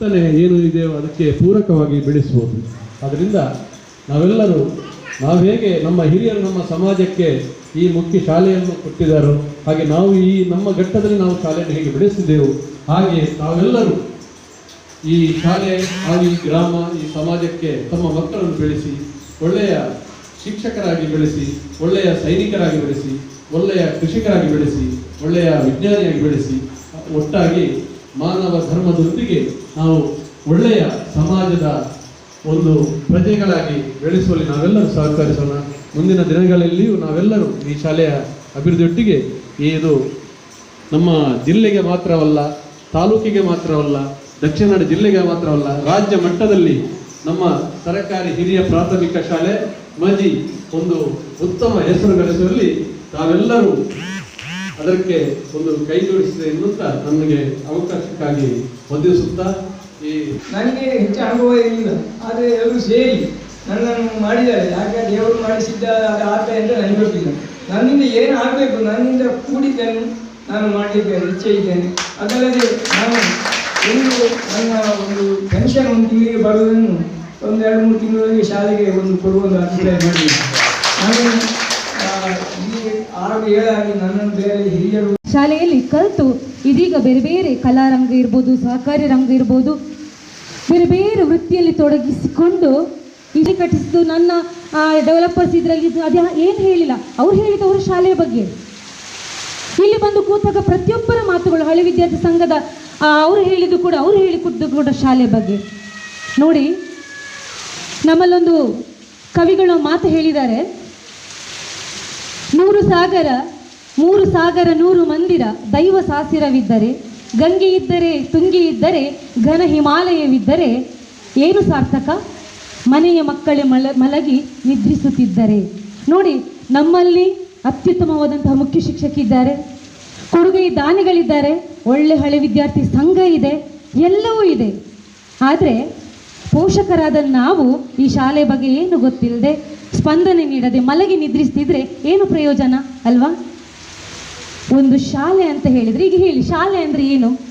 ಚಿಂತನೆ ಏನು ಇದೆಯೋ ಅದಕ್ಕೆ ಪೂರಕವಾಗಿ ಬೆಳೆಸ್ಬೋದು ಅದರಿಂದ ನಾವೆಲ್ಲರೂ ನಾವು ಹೇಗೆ ನಮ್ಮ ಹಿರಿಯರು ನಮ್ಮ ಸಮಾಜಕ್ಕೆ ಈ ಮುಖ್ಯ ಶಾಲೆಯನ್ನು ಕೊಟ್ಟಿದ್ದಾರೋ, ಹಾಗೆ ನಾವು ಈ ನಮ್ಮ ಘಟ್ಟದಲ್ಲಿ ನಾವು ಶಾಲೆಯನ್ನು ಹೇಗೆ ಬೆಳೆಸಿದ್ದೆವು, ಹಾಗೆ ನಾವೆಲ್ಲರೂ ಈ ಶಾಲೆ ಹಾಗೂ ಈ ಗ್ರಾಮ, ಈ ಸಮಾಜಕ್ಕೆ ತಮ್ಮ ಮಕ್ಕಳನ್ನು ಬೆಳೆಸಿ, ಒಳ್ಳೆಯ ಶಿಕ್ಷಕರಾಗಿ ಬೆಳೆಸಿ, ಒಳ್ಳೆಯ ಸೈನಿಕರಾಗಿ ಬೆಳೆಸಿ, ಒಳ್ಳೆಯ ಕೃಷಿಕರಾಗಿ ಬೆಳೆಸಿ, ಒಳ್ಳೆಯ ವಿಜ್ಞಾನಿಯಾಗಿ ಬೆಳೆಸಿ, ಒಟ್ಟಾಗಿ ಮಾನವ ಧರ್ಮದೊಂದಿಗೆ ನಾವು ಒಳ್ಳೆಯ ಸಮಾಜದ ಒಂದು ಪ್ರಜೆಗಳಾಗಿ ಬೆಳೆಸುವಲ್ಲಿ ನಾವೆಲ್ಲರೂ ಸಹಕರಿಸೋಣ. ಮುಂದಿನ ದಿನಗಳಲ್ಲಿಯೂ ನಾವೆಲ್ಲರೂ ಈ ಶಾಲೆಯ ಅಭಿವೃದ್ಧಿಯೊಟ್ಟಿಗೆ ಇದು ನಮ್ಮ ಜಿಲ್ಲೆಗೆ ಮಾತ್ರವಲ್ಲ, ತಾಲೂಕಿಗೆ ಮಾತ್ರವಲ್ಲ, ದಕ್ಷಿಣ ಕನ್ನಡ ಜಿಲ್ಲೆಗೆ ಮಾತ್ರವಲ್ಲ, ರಾಜ್ಯ ಮಟ್ಟದಲ್ಲಿ ನಮ್ಮ ಸರ್ಕಾರಿ ಹಿರಿಯ ಪ್ರಾಥಮಿಕ ಶಾಲೆ ಮಜಿ ಒಂದು ಉತ್ತಮ ಹೆಸರು ಗಳಿಸುವಲ್ಲಿ ತಾವೆಲ್ಲರೂ ಅದಕ್ಕೆ ಒಂದು ಕೈ ಜೋಡಿಸಿದೆ ಎನ್ನುತ್ತಾ ನನಗೆ ಅವಕಾಶಕ್ಕಾಗಿ ವಂದಿಸುತ್ತಾ ಈ ನನಗೆ ಹೆಚ್ಚು ಅನುಭವ ಇಲ್ಲ ಆದರೆ ಎಲ್ಲರೂ ಸೇರಿ ನನ್ನನ್ನು ಮಾಡಿದ್ದಾರೆ. ಯಾಕೆ ದೇವರು ಮಾಡಿಸಿದ್ದ ಆತ ಅಂತ ನನಗೆ ಗೊತ್ತಿಲ್ಲ. ನನ್ನಿಂದ ಏನು ಆಗಬೇಕು? ನನ್ನಿಂದ ಕೂಡಿದ್ದೇನೆ, ನಾನು ಮಾಡಲಿಕ್ಕೆ ಇಚ್ಛೆ ಇದ್ದೇನೆ. ಅದಲ್ಲದೆ ನಾನು ಒಂದು ನನ್ನ ಒಂದು ಪೆನ್ಷನ್ ಒಂದು ತಿಂಗಳಿಗೆ ಬರುವುದನ್ನು ಒಂದು ಎರಡು ಮೂರು ತಿಂಗಳಿಗೆ ಶಾಲೆಗೆ ಒಂದು ಕೊಡುವಂತ ಅಭಿಪ್ರಾಯ ಮಾಡಿದ್ದೇನೆ ನಾನು ಆ, ಈ ಆರು ಏಳಾಗಿ ನನ್ನನ್ನು ಬೇರೆ ಹಿರಿಯರು ಶಾಲೆಯಲ್ಲಿ ಕಲಿತು ಇದೀಗ ಬೇರೆ ಬೇರೆ ಕಲಾರಂಗ ಇರ್ಬೋದು, ಸಹಕಾರಿ ರಂಗ ಇರ್ಬೋದು. ಬೇರೆ ಬೇರೆ ವೃತ್ತಿಯಲ್ಲಿ ತೊಡಗಿಸಿಕೊಂಡು ಇಲ್ಲಿ ಕಟ್ಟಿಸಿದ್ದು ನನ್ನ ಡೆವಲಪರ್ಸ್ ಇದರಲ್ಲಿ ಅದು ಏನು ಹೇಳಿಲ್ಲ. ಅವ್ರು ಹೇಳಿದವರು ಶಾಲೆಯ ಬಗ್ಗೆ. ಇಲ್ಲಿ ಬಂದು ಕೂತಾಗ ಪ್ರತಿಯೊಬ್ಬರ ಮಾತುಗಳು ಹಳೆ ವಿದ್ಯಾರ್ಥಿ ಸಂಘದ ಅವರು ಹೇಳಿದ್ದು ಕೂಡ, ಅವ್ರು ಹೇಳಿಕೊಟ್ಟು ಕೂಡ ಶಾಲೆ ಬಗ್ಗೆ. ನೋಡಿ, ನಮ್ಮಲ್ಲೊಂದು ಕವಿಗಳು ಮಾತು ಹೇಳಿದ್ದಾರೆ. ನೂರು ಸಾಗರ, ಮೂರು ಸಾಗರ, ನೂರು ಮಂದಿರ ದೈವ ಸಾಸಿರವಿದ್ದರೆ ಗಂಗೆ ಇದ್ದರೆ, ತುಂಗಿ ಇದ್ದರೆ, ಘನ ಹಿಮಾಲಯವಿದ್ದರೆ ಏನು ಸಾರ್ಥಕ? ಮನೆಯ ಮಕ್ಕಳೇ ಮಲ, ಮಲಗಿ ನಿದ್ರಿಸುತ್ತಿದ್ದರೆ. ನೋಡಿ, ನಮ್ಮಲ್ಲಿ ಅತ್ಯುತ್ತಮವಾದಂತಹ ಮುಖ್ಯ ಶಿಕ್ಷಕಿದ್ದಾರೆ ಕೊಡುಗೈ ದಾನಿಗಳಿದ್ದಾರೆ. ಒಳ್ಳೆ ಹಳೆ ವಿದ್ಯಾರ್ಥಿ ಸಂಘ ಇದೆ. ಎಲ್ಲವೂ ಇದೆ. ಆದರೆ ಪೋಷಕರಾದ ನಾವು ಈ ಶಾಲೆ ಬಗ್ಗೆ ಏನು ಗೊತ್ತಿಲ್ಲದೆ ಸ್ಪಂದನೆ ನೀಡದೆ ಮಲಗಿ ನಿದ್ರಿಸ್ತಿದ್ರೆ ಏನು ಪ್ರಯೋಜನ ಅಲ್ವಾ? ಒಂದು ಶಾಲೆ ಅಂತ ಹೇಳಿದ್ರೆ, ಈಗ ಹೇಳಿ, ಶಾಲೆ ಅಂದ್ರೆ ಏನು?